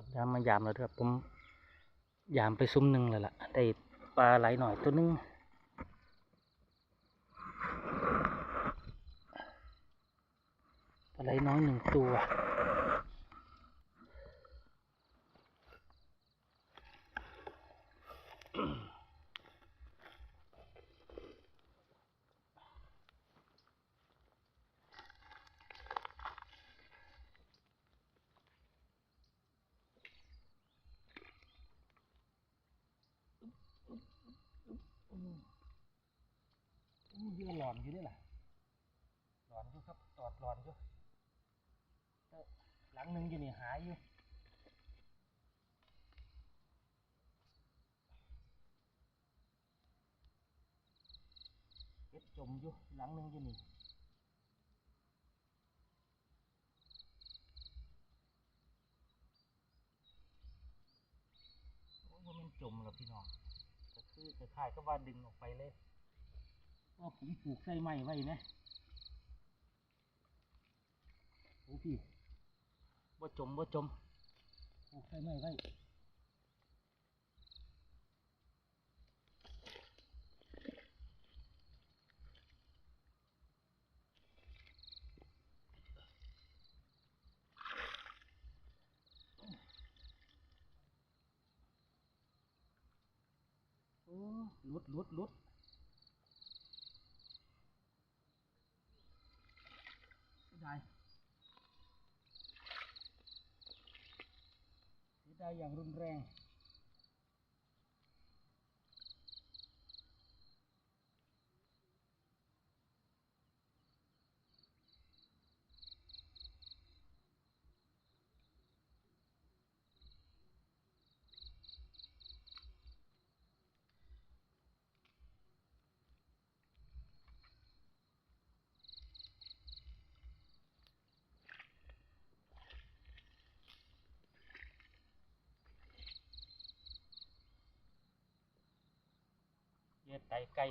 อดยามมายามแล้วเด้อผมยามไปซุ้มหนึ่งเลยล่ะได้ปลาไหลหน่อยตัวหนึงปลาไหลน้อยหนึ่งตัว อู้เรือหลอนอยู่ด้วยล่ะหลอนอยู่ครับตอดหลอนอยู่หลังหนึ่งอยู่นี่หายอยู่เก็บจมอยู่หลังหนึ่งอยู่นี่โอ้ยมันจมแล้วพี่น้องก็คือคล้ายๆก็ว่าดึงออกไปเลย ว่าผมปลูกไส้ไม้ไว้ไหมโอ้พี่บ่จมบ่จมปลูกไส้ไม้ไว้โอ้หลุดหลุดหลุด เสียดาย ใจอย่างรุนแรง เย็ดไตไก่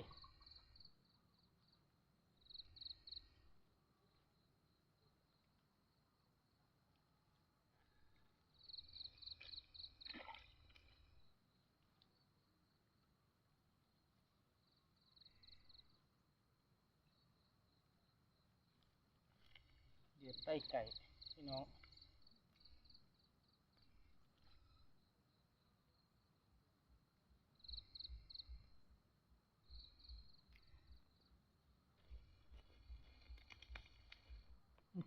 เย็ดไตไก่พี่น้อง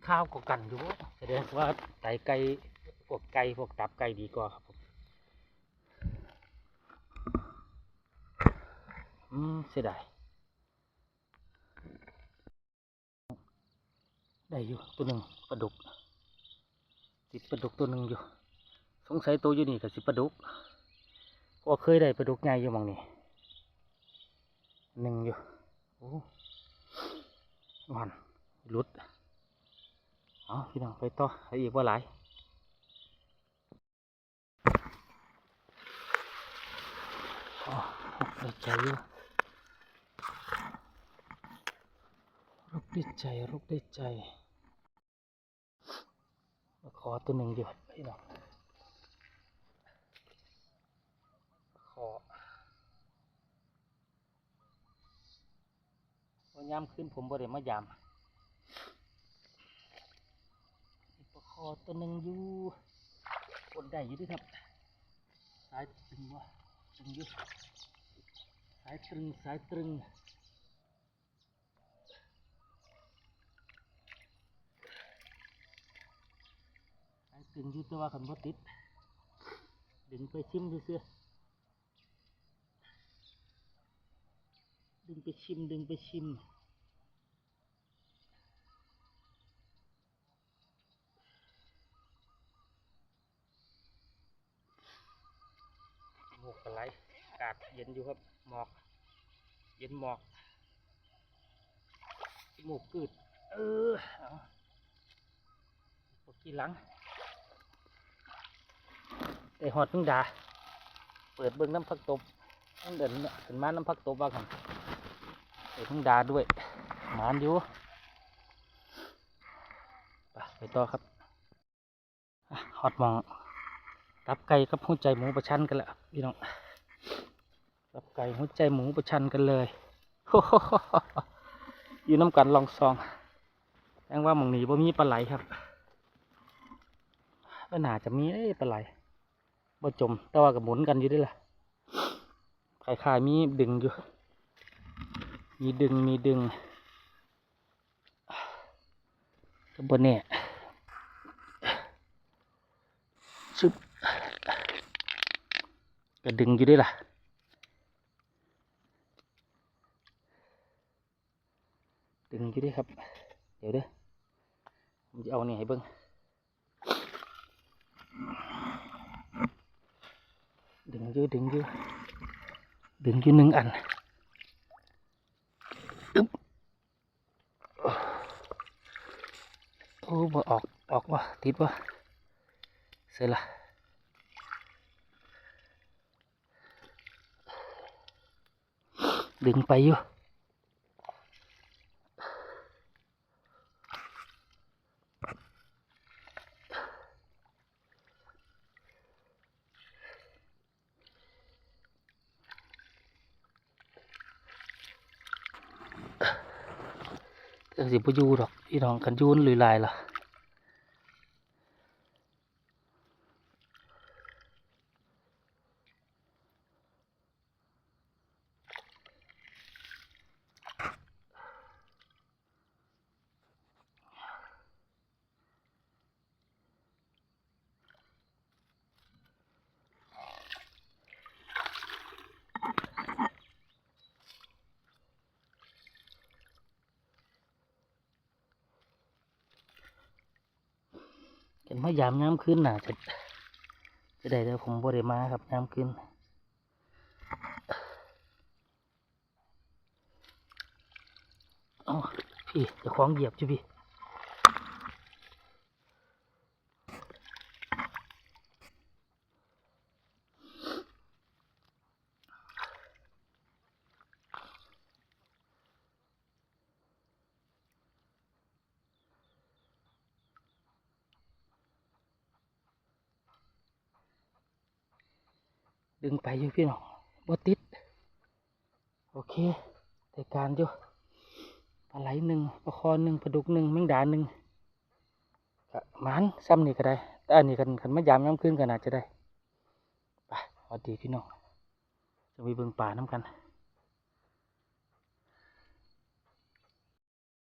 ข้าวก็กันอยู่แสดงว่าไตไก่พวกไก่พวกตับไก่ดีกว่าครับผมอืมเสียดายได้อยู่ตัวหนึ่งปลาดุกติดปลาดุกตัวหนึ่งอยู่ สงสัยตัวอยู่นี่กับสิปลาดุกเพราะว่าเคยได้ปลาดุกใหญ่อยู่มองนี่หนึ่งอยู่โอ้มันหลุด พี่น้องไปต่อให้อีกว่าหลายอ๋อได้ใจอยู่รุกได้ใจรุกได้ใจ ขอตัวหนึ่งอยู่พี่น้องขอวันยามขึ้นผมบ่ได้มายาม มีปลาค อตัวหนึ่งอยู่กดได้อยู่ด้วยครับสายตึงวะตึงอยู่สายตึงสายตึงสายตึงอยู่ต่ว่าขันบ่ติดดึงไปชิมซื่อดึงไปชิมดึงไปชิม กอะไรอากาศเย็นอยู่ครับ หมอก เย็นหมอกจมูกกืด เออปกี้หลัง แต่หอดพึ่งดา เปิดเบิ้งน้ำพักตบน้ำเดินถึงมาน้ำพักตบว่างกันเปิดพึ่งดาด้วยหมานอยู่ไปต่อครับอะฮอดมอง ตับไก่กับหัวใจหมูประชันกันแล้วพี่น้องตับไก่หัวใจหมูประชันกันเลยอยู่น้ำกันลองซองแจ้งว่าหมองหนีบ่มีปลาไหลครับก็น่าจะมีเอ้ปลาไหลบ่จม แต่ว่ากับหมุนกันอยู่ด้วยล่ะคล้ายๆมีดึงอยู่ มีดึงมีดึงก็บนเนี่ยชึบ ก็ดึงอยู่ด้วยล่ะดึงอยู่ด้วยครับ เดี๋ยวเด้อผมจะเอาเนี่ยให้เบิ้งดึงอยู่ดึงอยู่ดึงอยู่หนึ่งอันอึ๊บโอ้บ่ออกออกวะติดวะเสร็จละ ดึงไปอยู่แต่สิบอยู่ดอกอีน้องกันยูนหรือลายล่ะ เห็นมายามย้ำขึ้นน่ะจะจะได้แต่ผมบริมาครับย้ำขึ้นเอ้าพี่จะคล้องเหยียบจ้ะพี่ ดึงไปอยู่พี่น้องบ่ติด โอเคแต่การอยู่ปลาไหลหนึ่งปลาคอหนึ่งปลาดุกหนึ่งแมงดาหนึ่งมันซ้ำนี่ก็ได้ แต่อันนี้กันขันมายามย้ำขึ้นก็น่าจะได้ ไปสวัสดีพี่น้อง จะมีเบิ่งป่าน้ำกัน